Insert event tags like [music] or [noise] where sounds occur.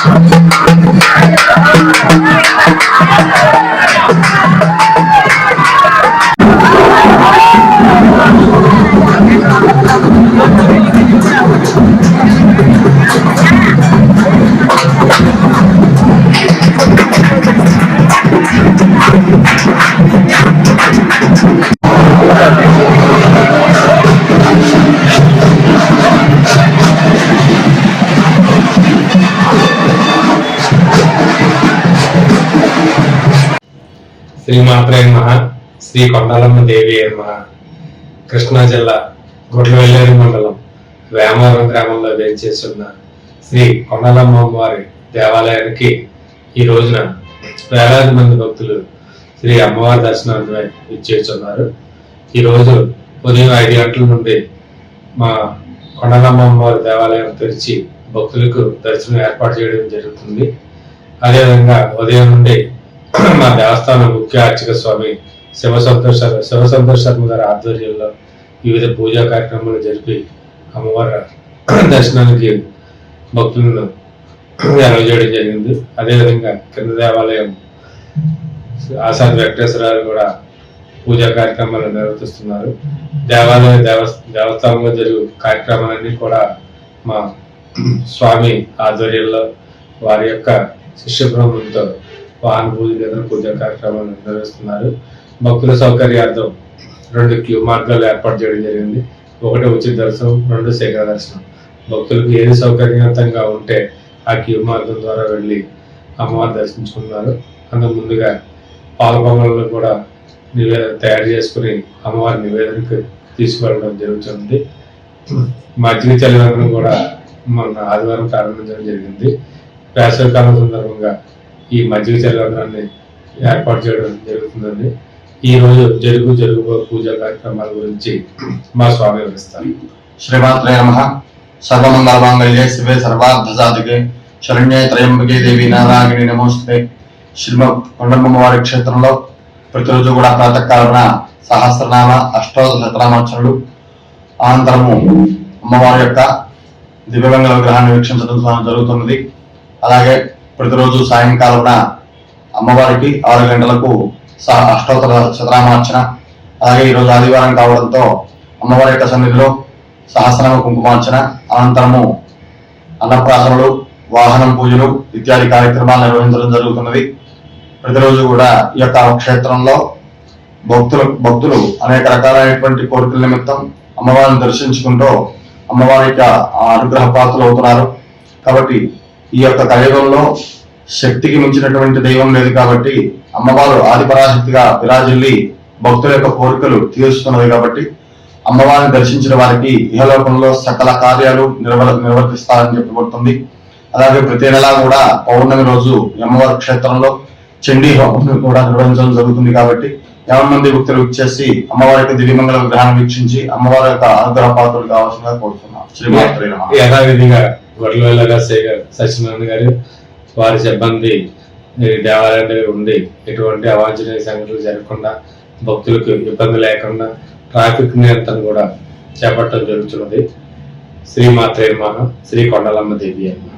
time. [laughs] శ్రీమాత్రే మహా శ్రీ కొండాలమ్మ దేవి మహా కృష్ణా జిల్లా గుడ్లవెల్లేరు మండలం వేమవరం గ్రామంలో వేంచేస్తున్న శ్రీ కొండాలమ్మ అమ్మవారి దేవాలయానికి ఈ రోజున వేలాది మంది భక్తులు శ్రీ అమ్మవారి దర్శనార్థమై ఇచ్చేస్తున్నారు ఈరోజు ఉదయం ఐదు గంటల నుండి మా కొండలమ్మ అమ్మవారి దేవాలయం తెరిచి భక్తులకు దర్శనం ఏర్పాటు చేయడం జరుగుతుంది. అదేవిధంగా ఉదయం నుండి మా దేవస్థానం ముఖ్య అర్చక స్వామి శివ సంతోష శివ సంతోష్ శర్మ గారి ఆధ్వర్యంలో వివిధ పూజా కార్యక్రమాలు జరిపి అమ్మవారి దర్శనానికి భక్తులను అలవ చేయడం జరిగింది. అదేవిధంగా కింద దేవాలయం ఆసాద్ వెంకటేశ్వరరావు కూడా పూజా కార్యక్రమాలు నిర్వర్తిస్తున్నారు దేవాలయ దేవ దేవస్థానంలో జరిగే కార్యక్రమాలన్నీ కూడా మా స్వామి ఆధ్వర్యంలో వారి యొక్క శిష్య బృందంతో వాహన పూజ దగ్గర పూజా కార్యక్రమాలు నిర్వహిస్తున్నారు. భక్తుల సౌకర్యార్థం రెండు క్యూ మార్గాలు ఏర్పాటు చేయడం జరిగింది. ఒకటి ఉచిత దర్శనం రెండు శేఖర దర్శనం. భక్తులకు ఏది సౌకర్యవంతంగా ఉంటే ఆ క్యూ మార్గం ద్వారా వెళ్ళి అమ్మవారు దర్శించుకున్నారు అందుకు ముందుగా పాల కూడా నివేదన తయారు చేసుకుని అమ్మవారి నివేదనకు తీసుకువెళ్ళడం జరుగుతుంది. మజ్జిగ చలివరం కూడా మొన్న ఆదివారం ప్రారంభించడం జరిగింది. వేసవికాలం సందర్భంగా ఈ మజ్జిగ చలివరాన్ని ఏర్పాటు చేయడం జరుగుతుందండి. ఈ రోజు జరుగు జరుగు పూజా కార్యక్రమాల గురించి మా స్వామి వివరిస్తారు. శ్రీమాత్రే నమ. సర్వమంగళ మాంగళ్యే శివే సర్వార్థసాధికే శరణ్యే త్రయంబకే దేవి నారాయణి నమోస్తే శ్రీమ కొండమ్మ వారి క్షేత్రంలో ప్రతిరోజు కూడా ప్రాతకాలన సహస్రనామ అష్టోత్తర శతనామార్చనలు. అనంతరము అమ్మవారి యొక్క దివ్యమంగళ విగ్రహాన్ని వీక్షించడం జరుగుతున్నది. అలాగే ప్రతిరోజు సాయంకాలన అమ్మవారికి ఆరు గంటలకు అష్టోత్తర శతనామార్చన. అలాగే ఈరోజు ఆదివారం కావడంతో అమ్మవారి యొక్క సన్నిధిలో సహస్రనామ కుంకుమార్చన. అనంతరము అన్నప్రాసనలు వాహనం పూజలు ఇత్యాది కార్యక్రమాలు నిర్వహించడం జరుగుతున్నది. ప్రతిరోజు కూడా ఈ యొక్క క్షేత్రంలో భక్తులు భక్తులు అనేక రకాలైనటువంటి కోరికల నిమిత్తం అమ్మవారిని దర్శించుకుంటూ అమ్మవారి యొక్క అనుగ్రహ పాత్రలు అవుతున్నారు కాబట్టి ఈ యొక్క కలియుగంలో శక్తికి మించినటువంటి దైవం లేదు కాబట్టి అమ్మవారు ఆదిపరాశక్తిగా విరాజిల్లి భక్తుల యొక్క కోరికలు తీరుస్తున్నది కాబట్టి అమ్మవారిని దర్శించిన వారికి ఇహలోకంలో సకల కార్యాలు నిర్వ నిర్వర్తిస్తారని చెప్పబడుతుంది అలాగే ప్రతి నెలా కూడా పౌర్ణమి రోజు అమ్మవారి క్షేత్రంలో చండీ హోమం కూడా నిర్వహించడం జరుగుతుంది కాబట్టి యాభై మంది భక్తులు ఇచ్చేసి అమ్మవారి యొక్క దివ్యమంగళ విగ్రహాన్ని వీక్షించి అమ్మవారి యొక్క అనుగ్రహ పాత్రలు కావాల్సిందిగా కోరుతున్నాం. శ్రీమాత్రే యథావిధిగా గొడవల శేఖర్ సత్యనారాయణ గారు వారి సిబ్బంది దేవాలయం దగ్గర ఉండి ఎటువంటి అవాంఛనీయ సంఘటనలు జరగకుండా భక్తులకు ఇబ్బంది లేకుండా ట్రాఫిక్ నియంత్రణ కూడా చేపట్టడం జరుగుతున్నది. శ్రీమాత్రే మహా శ్రీ కొండలమ్మ దేవి అమ్మ.